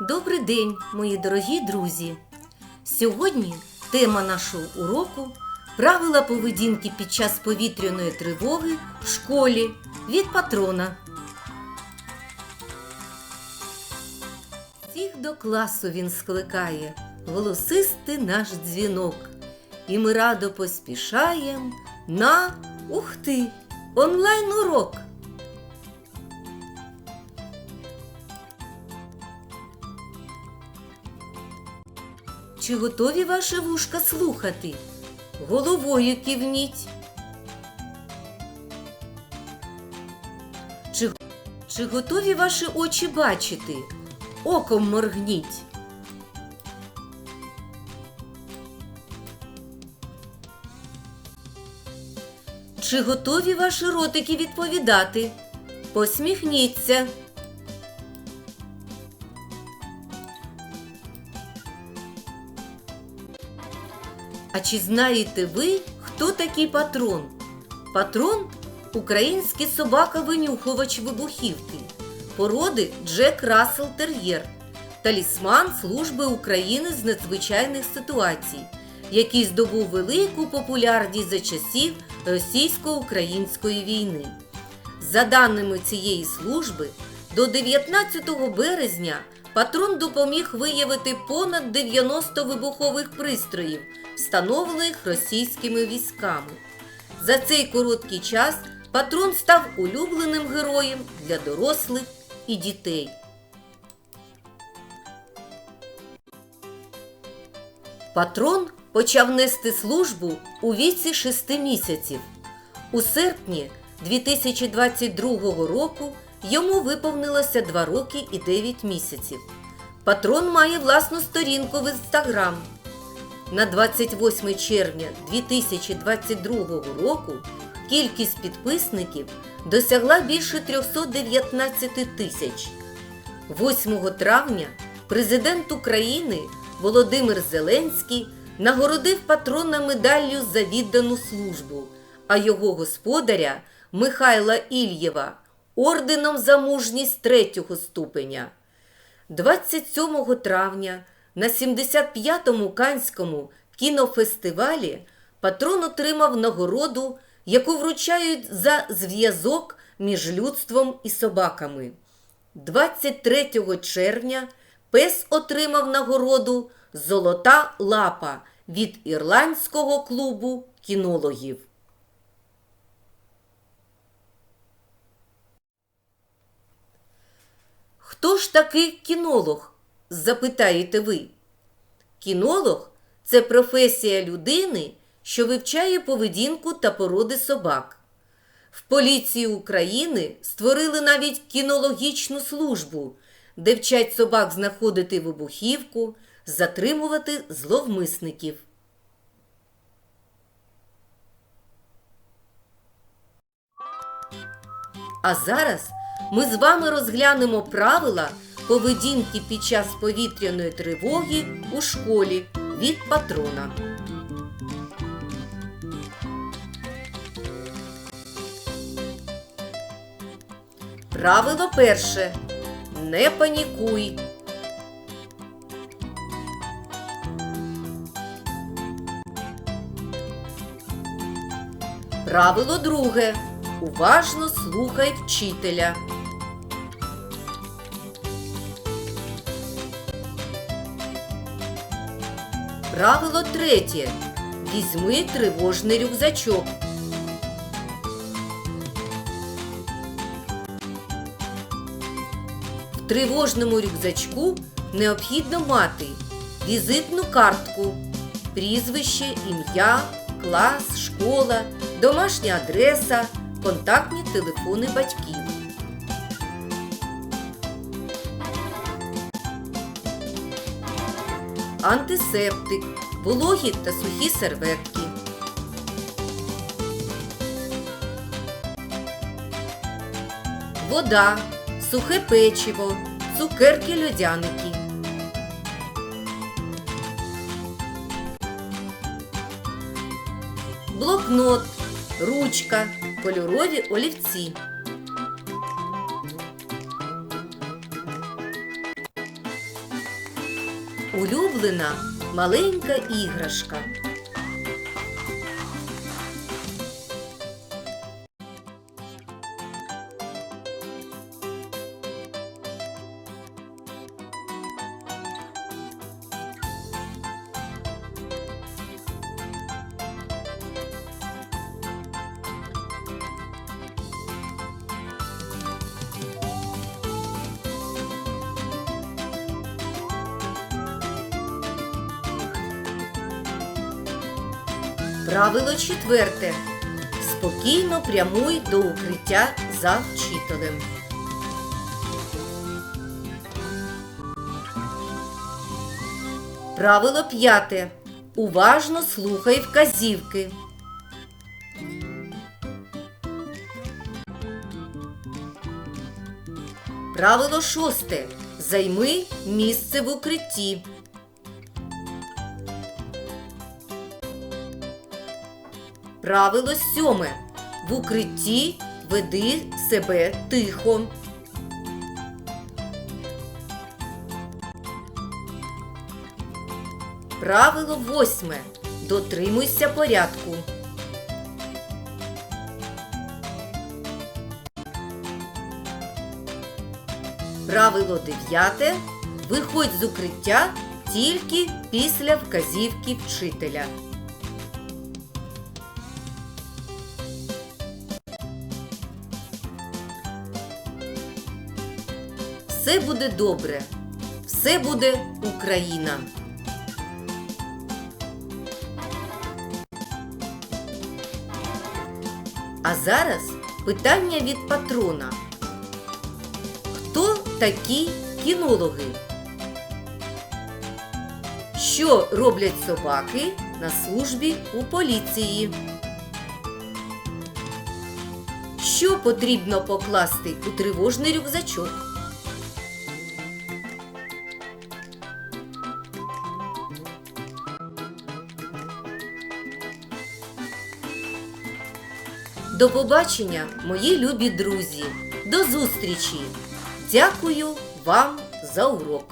Добрий день, мої дорогі друзі! Сьогодні тема нашого уроку правила поведінки під час повітряної тривоги в школі від патрона. Всіх до класу він скликає, голосистий наш дзвінок. І ми радо поспішаєм на ух ти! Онлайн-урок! Чи готові ваші вушка слухати? Головою кивніть. Чи, чи готові ваші очі бачити? Оком моргніть. Чи готові ваші ротики відповідати? Посміхніться. А чи знаєте ви, хто такий патрон? Патрон український собака-винюхувач вибухівки, породи Джек Рассел Тер'єр, талісман Служби України з надзвичайних ситуацій, який здобув велику популярність за часів російсько-української війни. За даними цієї служби, до 19 березня патрон допоміг виявити понад 90 вибухових пристроїв, встановлених російськими військами. За цей короткий час патрон став улюбленим героєм для дорослих і дітей. Патрон почав нести службу у віці 6 місяців. У серпні 2022 року йому виповнилося 2 роки і 9 місяців. Патрон має власну сторінку в інстаграм. На 28 червня 2022 року кількість підписників досягла більше 319 тисяч. 8 травня президент України Володимир Зеленський нагородив патрона медаллю за віддану службу, а його господаря Михайла Ільєва орденом за мужність третього ступеня. 27 травня на 75-му Канському кінофестивалі патрон отримав нагороду, яку вручають за зв'язок між людством і собаками. 23 червня пес отримав нагороду Золота лапа від ірландського клубу кінологів. Хто ж такий кінолог? запитаєте ви. Кінолог це професія людини, що вивчає поведінку та породи собак. В поліції України створили навіть кінологічну службу, де вчать собак знаходити вибухівку, затримувати зловмисників. А зараз ми з вами розглянемо правила поведінки під час повітряної тривоги у школі від патрона. Правило перше. Не панікуй. Правило друге. Уважно слухай вчителя. Правило третє. Візьми тривожний рюкзачок. В тривожному рюкзачку необхідно мати візитну картку, прізвище, ім'я, клас, школа, домашня адреса, контактні телефони батьків. Антисептик, вологі та сухі серветки. Вода, сухе печиво, цукерки льодяники. Блокнот, ручка, кольорові олівці. Улюблена маленька іграшка. Правило четверте. Спокійно прямуй до укриття за вчителем. Правило п'яте. Уважно слухай вказівки. Правило шосте. Займи місце в укритті. Правило сьоме. В укритті веди себе тихо. Правило восьме. Дотримуйся порядку. Правило дев'яте. Виходь з укриття тільки після вказівки вчителя. Все буде добре. Все буде Україна. А зараз питання від патрона. Хто такі кінологи? Що роблять собаки на службі у поліції? Що потрібно покласти у тривожний рюкзачок? До побачення, мої любі друзі! До зустрічі! Дякую вам за урок!